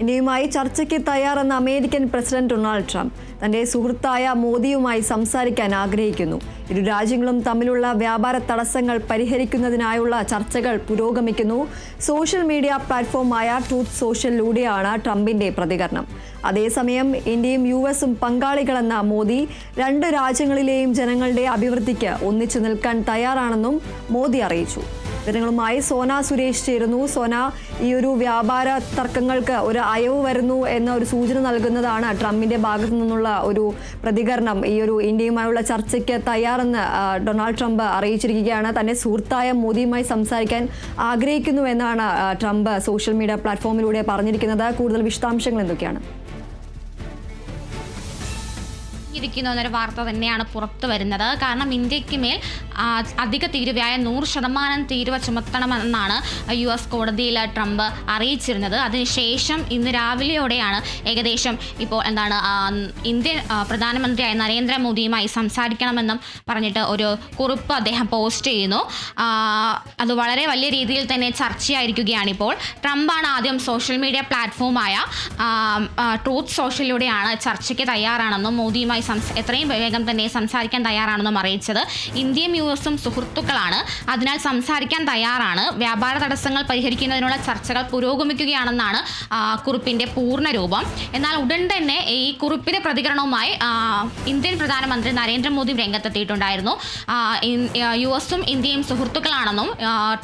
ഇന്ത്യയുമായി ചർച്ചയ്ക്ക് തയ്യാറെന്ന അമേരിക്കൻ പ്രസിഡന്റ് ഡൊണാൾഡ് ട്രംപ് തന്റെ സുഹൃത്തായ മോദിയുമായി സംസാരിക്കാൻ ആഗ്രഹിക്കുന്നു. ഇരു രാജ്യങ്ങളും തമ്മിലുള്ള വ്യാപാര തടസ്സങ്ങൾ പരിഹരിക്കുന്നതിനായുള്ള ചർച്ചകൾ പുരോഗമിക്കുന്നു. സോഷ്യൽ മീഡിയ പ്ലാറ്റ്ഫോമായ ട്രൂത്ത് സോഷ്യലിലൂടെയാണ് ട്രംപിന്റെ പ്രതികരണം. അതേസമയം ഇന്ത്യയും യു എസും പങ്കാളികളെന്ന മോദി രണ്ട് രാജ്യങ്ങളിലെയും ജനങ്ങളുടെ അഭിവൃദ്ധിക്ക് ഒന്നിച്ചു നിൽക്കാൻ തയ്യാറാണെന്നും മോദി അറിയിച്ചു. വിവരങ്ങളുമായി സോന സുരേഷ് ചേരുന്നു. സോന ഈ ഒരു വ്യാപാര തർക്കങ്ങൾക്ക് ഒരു അയവ് വരുന്നു എന്ന ഒരു സൂചന നൽകുന്നതാണ് ട്രംപിന്റെ ഭാഗത്തു നിന്നുള്ള ഒരു പ്രതികരണം. ഈ ഒരു ഇന്ത്യയുമായുള്ള ചർച്ചയ്ക്ക് തയ്യാറെന്ന് ഡൊണാൾഡ് ട്രംപ് അറിയിച്ചിരിക്കുകയാണ്. തന്നെ സുഹൃത്തായ മോദിയുമായി സംസാരിക്കാൻ ആഗ്രഹിക്കുന്നു എന്നാണ് ട്രംപ് സോഷ്യൽ മീഡിയ പ്ലാറ്റ്ഫോമിലൂടെ പറഞ്ഞിരിക്കുന്നത്. കൂടുതൽ വിശദാംശങ്ങൾ എന്തൊക്കെയാണ്? ഇരിക്കുന്നു എന്നൊരു വാർത്ത തന്നെയാണ് പുറത്തു വരുന്നത്. കാരണം ഇന്ത്യയ്ക്ക് മേൽ അധിക തീരുവയായ നൂറ് ശതമാനം തീരുവ ചുമത്തണമെന്നാണ് യു എസ് കോടതിയിൽ ട്രംപ് അറിയിച്ചിരുന്നത്. അതിനുശേഷം ഇന്ന് രാവിലെയോടെയാണ് ഏകദേശം ഇപ്പോൾ എന്താണ് ഇന്ത്യൻ പ്രധാനമന്ത്രിയായ നരേന്ദ്രമോദിയുമായി സംസാരിക്കണമെന്നും പറഞ്ഞിട്ട് ഒരു കുറിപ്പ് അദ്ദേഹം പോസ്റ്റ് ചെയ്യുന്നു. അത് വളരെ വലിയ രീതിയിൽ തന്നെ ചർച്ചയായിരിക്കുകയാണ് ഇപ്പോൾ. ട്രംപാണ് ആദ്യം സോഷ്യൽ മീഡിയ പ്ലാറ്റ്ഫോമായ ട്രൂത്ത് സോഷ്യലിലൂടെയാണ് ചർച്ചയ്ക്ക് തയ്യാറാണെന്നും മോദിയുമായി എത്രയും വേഗം തന്നെ സംസാരിക്കാൻ തയ്യാറാണെന്നും അറിയിച്ചത് ഇന്ത്യയും യു എസും സുഹൃത്തുക്കളാണ്. അതിനാൽ സംസാരിക്കാൻ തയ്യാറാണ്. വ്യാപാര തടസ്സങ്ങൾ പരിഹരിക്കുന്നതിനുള്ള ചർച്ചകൾ പുരോഗമിക്കുകയാണെന്നാണ് കുറിപ്പിന്റെ പൂർണ രൂപം. എന്നാൽ ഉടൻ തന്നെ ഈ കുറിപ്പിന്റെ പ്രതികരണവുമായി ഇന്ത്യൻ പ്രധാനമന്ത്രി നരേന്ദ്രമോദി രംഗത്തെത്തിയിട്ടുണ്ടായിരുന്നു. യു എസും ഇന്ത്യയും സുഹൃത്തുക്കളാണെന്നും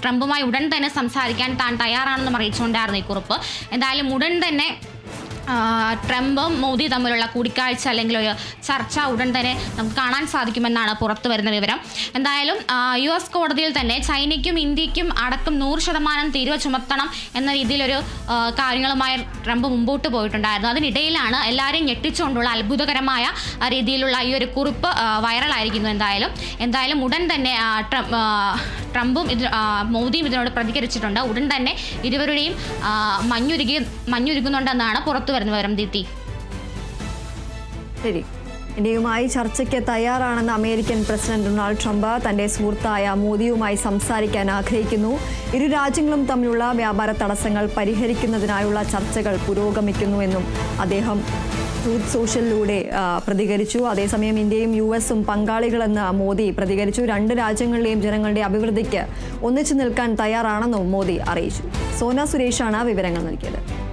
ട്രംപുമായി ഉടൻ തന്നെ സംസാരിക്കാൻ താൻ തയ്യാറാണെന്നും അറിയിച്ചുകൊണ്ടായിരുന്നു ഈ കുറിപ്പ്. എന്തായാലും ഉടൻ തന്നെ ട്രംപും മോദി തമ്മിലുള്ള കൂടിക്കാഴ്ച അല്ലെങ്കിൽ ഒരു ചർച്ച ഉടൻ തന്നെ നമുക്ക് കാണാൻ സാധിക്കുമെന്നാണ് പുറത്തു വരുന്ന വിവരം. എന്തായാലും യു എസ് കോടതിയിൽ തന്നെ ചൈനയ്ക്കും ഇന്ത്യക്കും അടക്കം നൂറ് ശതമാനം തീരുവ ചുമത്തണം എന്ന രീതിയിലൊരു കാര്യങ്ങളുമായി ട്രംപ് മുമ്പോട്ട് പോയിട്ടുണ്ടായിരുന്നു. അതിനിടയിലാണ് എല്ലാവരെയും ഞെട്ടിച്ചുകൊണ്ടുള്ള അത്ഭുതകരമായ രീതിയിലുള്ള ഈ ഒരു കുറിപ്പ് വൈറലായിരിക്കുന്നു എന്തായാലും. എന്തായാലും ഉടൻ തന്നെ ട്രംപും ഇത് മോദിയും ഇതിനോട് പ്രതികരിച്ചിട്ടുണ്ട്. ഉടൻ തന്നെ ഇരുവരുടെയും മഞ്ഞുരുകി മഞ്ഞുരുകുന്നുണ്ടെന്നാണ് പുറത്തു വരുന്ന വരം ദീപ്തി. ശരി. ഇന്ത്യയുമായി ചർച്ചയ്ക്ക് തയ്യാറാണെന്ന് അമേരിക്കൻ പ്രസിഡന്റ് ഡൊണാൾഡ് ട്രംപ് തന്റെ സുഹൃത്തായ മോദിയുമായി സംസാരിക്കാൻ ആഗ്രഹിക്കുന്നു. ഇരു രാജ്യങ്ങളും തമ്മിലുള്ള വ്യാപാര തടസ്സങ്ങൾ പരിഹരിക്കുന്നതിനായുള്ള ചർച്ചകൾ പുരോഗമിക്കുന്നുവെന്നും അദ്ദേഹം ട്രൂത്ത് സോഷ്യലിലൂടെ പ്രതികരിച്ചു. അതേസമയം ഇന്ത്യയും യു എസും പങ്കാളികളെന്ന് മോദി പ്രതികരിച്ചു. രണ്ട് രാജ്യങ്ങളിലെയും ജനങ്ങളുടെ അഭിവൃദ്ധിക്ക് ഒന്നിച്ചു നിൽക്കാൻ തയ്യാറാണെന്നും മോദി അറിയിച്ചു. സോന സുരേഷാണ് വിവരങ്ങൾ നൽകിയത്.